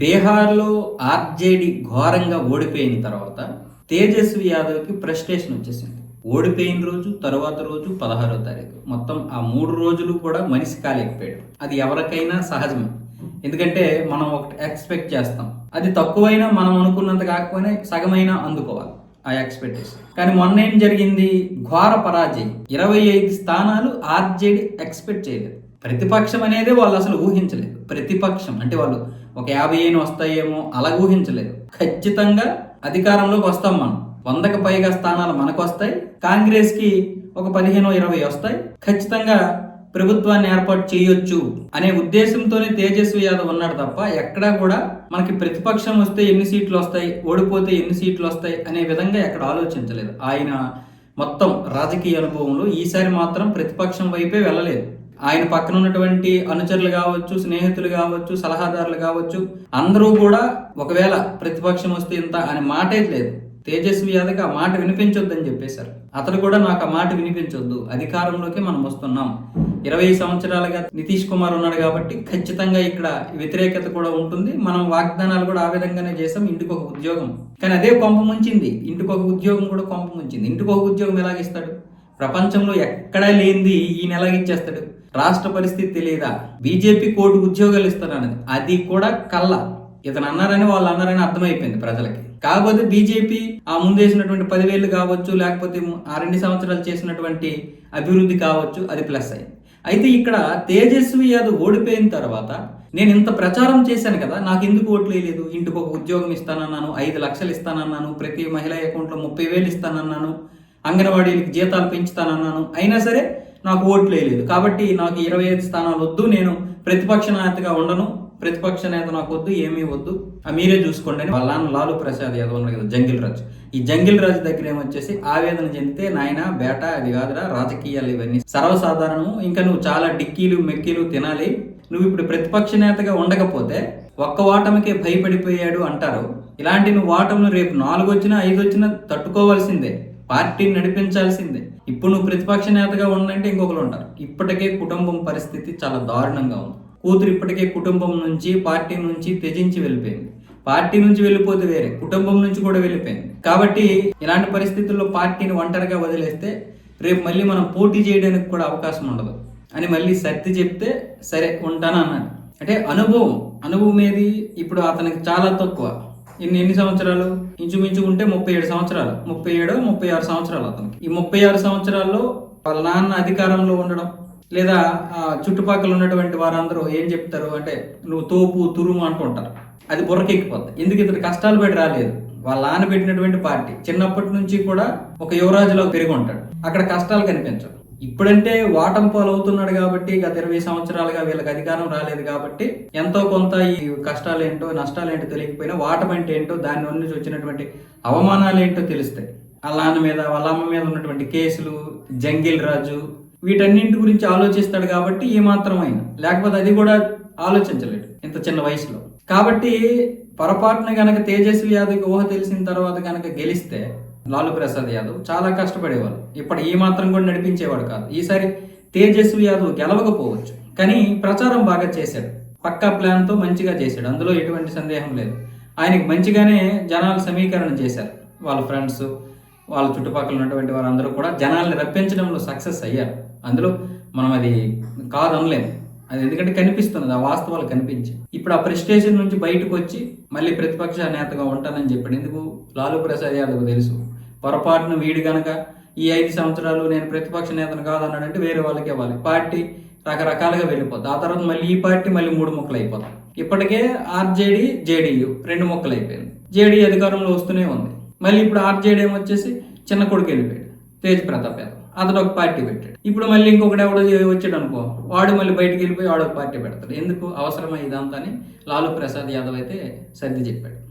బీహార్లో ఆర్జేడి ఘోరంగా ఓడిపోయిన తర్వాత తేజస్వి యాదవ్కి ఫ్రస్ట్రేషన్ వచ్చేసింది. ఓడిపోయిన రోజు తర్వాత రోజు పదహారో తారీఖు. మొత్తం ఆ మూడు రోజులు కూడా మనిషి కాలేకపోయాడు. అది ఎవరికైనా సహజమే. ఎందుకంటే మనం ఒకటి ఎక్స్పెక్ట్ చేస్తాం. అది తక్కువైనా మనం అనుకున్నంత కాకపోయినా సగమైనా అందుకోవాలి ఆ ఎక్స్పెక్టేషన్ కానీ మొన్న ఏం జరిగింది? ఘోర పరాజయం. ఇరవై ఐదు స్థానాలు ఆర్జేడి ఎక్స్పెక్ట్ చేయలేదు. ప్రతిపక్షం అనేది వాళ్ళు అసలు ఊహించలేదు. ప్రతిపక్షం అంటే వాళ్ళు ఒక యాభై ఏను వస్తాయేమో అలా ఊహించలేదు. ఖచ్చితంగా అధికారంలోకి వస్తాం మనం. వందకు పైగా స్థానాలు మనకు వస్తాయి. కాంగ్రెస్కి ఒక పదిహేను ఇరవై వస్తాయి. ఖచ్చితంగా ప్రభుత్వాన్ని ఏర్పాటు చేయొచ్చు అనే ఉద్దేశంతోనే తేజస్వి యాదవ్ ఉన్నాడు తప్ప ఎక్కడా కూడా మనకి ప్రతిపక్షం వస్తే ఎన్ని సీట్లు వస్తాయి ఓడిపోతే ఎన్ని సీట్లు వస్తాయి అనే విధంగా ఎక్కడ ఆలోచించలేదు. ఆయన మొత్తం రాజకీయ అనుభవంలో ఈసారి మాత్రం ప్రతిపక్షం వైపే వెళ్ళలేదు. ఆయన పక్కన ఉన్నటువంటి అనుచరులు కావచ్చు స్నేహితులు కావచ్చు సలహాదారులు కావచ్చు అందరూ కూడా ఒకవేళ ప్రతిపక్షం వస్తే ఇంత అనే మాటే లేదు. తేజస్వి యాదవ్కి ఆ మాట వినిపించొద్దని చెప్పేశారు. అతడు కూడా నాకు ఆ మాట వినిపించొద్దు. అధికారంలోకి మనం వస్తున్నాం. ఇరవై సంవత్సరాలుగా నితీష్ కుమార్ ఉన్నాడు కాబట్టి ఖచ్చితంగా ఇక్కడ వ్యతిరేకత కూడా ఉంటుంది. మనం వాగ్దానాలు కూడా ఆ విధంగానే చేసాం ఇంటికి ఒక ఉద్యోగం. కానీ అదే కొంప ముంచింది. ఇంటికి ఒక ఉద్యోగం కూడా కొంప ముంచింది. ఇంటికి ఒక ఉద్యోగం ఎలాగిస్తాడు ప్రపంచంలో ఎక్కడా లేనిది ఈయన ఎలాగిచ్చేస్తాడు రాష్ట్ర పరిస్థితి తెలియదా? బీజేపీ కోటి ఉద్యోగాలు ఇస్తారన్నది అది కూడా కళ్ళ. ఇతను అన్నారని వాళ్ళు అన్నారని అర్థమైపోయింది ప్రజలకి. కాకపోతే బీజేపీ ఆ ముందేసినటువంటి పదివేలు కావచ్చు లేకపోతే ఆ రెండు సంవత్సరాలు చేసినటువంటి అభివృద్ధి కావచ్చు అది ప్లస్ అయింది అయితే ఇక్కడ తేజస్వి యాదవ్ ఓడిపోయిన తర్వాత నేను ఇంత ప్రచారం చేశాను కదా నాకు ఎందుకు ఓట్లు వేయలేదు? ఇంటికి ఒక ఉద్యోగం ఇస్తానన్నాను ఐదు లక్షలు ఇస్తానన్నాను ప్రతి మహిళ అకౌంట్లో ముప్పై వేలు ఇస్తానన్నాను అంగన్వాడీలకు జీతాలు పెంచుతానన్నాను. అయినా సరే నాకు ఓట్లు వేయలేదు. కాబట్టి నాకు ఇరవై ఐదు స్థానాలు వద్దు. నేను ప్రతిపక్ష నేతగా ఉండను. ప్రతిపక్ష నేత నాకు వద్దు ఏమీ వద్దు. ఆ మీరే చూసుకోండి అని వాళ్ళ నాన్న లాలు ప్రసాద్ యాదవ్ ఉన్నారు కదా జంగిల్ రాజు. ఈ జంగిల్ రాజు దగ్గర ఏమొచ్చేసి ఆవేదన చెందితే నాయన బేట అది కాదురా రాజకీయాలు ఇవన్నీ. సర్వసాధారణము. ఇంకా నువ్వు చాలా డిక్కీలు మెక్కీలు తినాలి. నువ్వు ఇప్పుడు ప్రతిపక్ష నేతగా ఉండకపోతే ఒక్క ఓటమికే భయపడిపోయాడు అంటారు. ఇలాంటి నువ్వు ఓటములు రేపు నాలుగు వచ్చినా ఐదు వచ్చినా తట్టుకోవాల్సిందే. పార్టీని నడిపించాల్సిందే. ఇప్పుడు నువ్వు ప్రతిపక్ష నేతగా ఉండంటే ఇంకొకరు ఉంటారు. ఇప్పటికే కుటుంబం పరిస్థితి చాలా దారుణంగా ఉంది. కూతురు ఇప్పటికే కుటుంబం నుంచి పార్టీ నుంచి త్యజించి వెళ్ళిపోయింది. పార్టీ నుంచి వెళ్ళిపోతే వేరే కుటుంబం నుంచి కూడా వెళ్ళిపోయింది. కాబట్టి ఇలాంటి పరిస్థితుల్లో పార్టీని ఒంటరిగా వదిలేస్తే రేపు మళ్ళీ మనం పోటీ చేయడానికి కూడా అవకాశం ఉండదు. అని మళ్ళీ సర్ది చెప్తే సరే ఉంటాను అన్నాడు. అంటే అనుభవం అనుభవం ఏది? ఇప్పుడు అతనికి చాలా తక్కువ. ఇన్ని ఎన్ని సంవత్సరాలు? ఇంచుమించు ఉంటే ముప్పై ఏడు సంవత్సరాలు. ముప్పై ఏడు ముప్పై ఆరు సంవత్సరాలు అతనికి. ఈ ముప్పై ఆరు సంవత్సరాల్లో వాళ్ళ నాన్న అధికారంలో ఉండడం లేదా చుట్టుపక్కల ఉన్నటువంటి వారందరూ ఏం చెప్తారు అంటే నువ్వు తోపు తురుము అంటుంటారు. అది బుర్రకెక్కిపోద్ది. ఎందుకు ఇతడు కష్టాలు పెట్టి రాలేదు? వాళ్ళ నాన్న పెట్టినటువంటి పార్టీ చిన్నప్పటి నుంచి కూడా ఒక యువరాజులో పెరిగి ఉంటాడు. అక్కడ కష్టాలు కనిపించవు. ఇప్పుడంటే వాటం పాలు అవుతున్నాడు కాబట్టి గత ఇరవై సంవత్సరాలుగా వీళ్ళకి అధికారం రాలేదు కాబట్టి ఎంతో కొంత ఈ కష్టాలు ఏంటో నష్టాలు ఏంటో తెలియకపోయినా వాటం అంటే ఏంటో దాని నుంచి వచ్చినటువంటి అవమానాలు ఏంటో తెలుస్తాయి. వాళ్ళ నాన్న మీద వాళ్ళ అమ్మ మీద ఉన్నటువంటి కేసులు జంగిల్ రాజు వీటన్నింటి గురించి ఆలోచిస్తాడు కాబట్టి ఏమాత్రం అయినా. లేకపోతే అది కూడా ఆలోచించలేడు ఇంత చిన్న వయసులో. కాబట్టి పొరపాటున గనక తేజస్వి యాదవ్కి ఊహ తెలిసిన తర్వాత గనక గెలిస్తే లాలు ప్రసాద్ యాదవ్ చాలా కష్టపడేవాడు ఇప్పుడు ఈ మాత్రం కూడా నడిపించేవాడు కాదు. ఈసారి తేజస్వి యాదవ్ గెలవకపోవచ్చు. కానీ ప్రచారం బాగా చేశాడు. పక్కా ప్లాన్తో మంచిగా చేశాడు. అందులో ఎటువంటి సందేహం లేదు. ఆయనకి మంచిగానే జనాలు సమీకరణ చేశారు. వాళ్ళ ఫ్రెండ్స్ వాళ్ళ చుట్టుపక్కల ఉన్నటువంటి వారందరూ కూడా జనాల్ని రప్పించడంలో సక్సెస్ అయ్యారు. అందులో మనం అది కాదు అనలేము అది ఎందుకంటే కనిపిస్తున్నది. ఆ వాస్తవాలు కనిపించి ఇప్పుడు ఆ ప్రెస్టేషన్ నుంచి బయటకు వచ్చి మళ్ళీ ప్రతిపక్ష నేతగా ఉంటానని చెప్పాడు. ఎందుకు? లాలూ ప్రసాద్ యాదవ్ తెలుసు. పొరపాటున వీడు కనుక ఈ ఐదు సంవత్సరాలు నేను ప్రతిపక్ష నేతను కాదన్నాడంటే వేరే వాళ్ళకి ఇవ్వాలి. పార్టీ రకరకాలుగా వెళ్ళిపోద్ది. ఆ తర్వాత మళ్ళీ ఈ పార్టీ మళ్ళీ మూడు ముక్కలు అయిపోతాం ఇప్పటికే ఆర్జేడీ జేడీయూ రెండు ముక్కలు అయిపోయింది. జేడీ అధికారంలో వస్తూనే ఉంది. మళ్ళీ ఇప్పుడు ఆర్జేడీ ఏమొచ్చేసి చిన్న కొడుకు వెళ్ళిపోయాడు తేజ్ ప్రతాప్ యాదవ్. అతడు ఒక పార్టీ పెట్టాడు. ఇప్పుడు మళ్ళీ ఇంకొకటి ఎవడో వచ్చాడు అనుకో వాడు మళ్ళీ బయటికి వెళ్ళిపోయి వాడు ఒక పార్టీ పెడతాడు. ఎందుకు? అవసరమా ఇదంతా అని లాలూ ప్రసాద్ యాదవ్ అయితే సర్ది చెప్పాడు.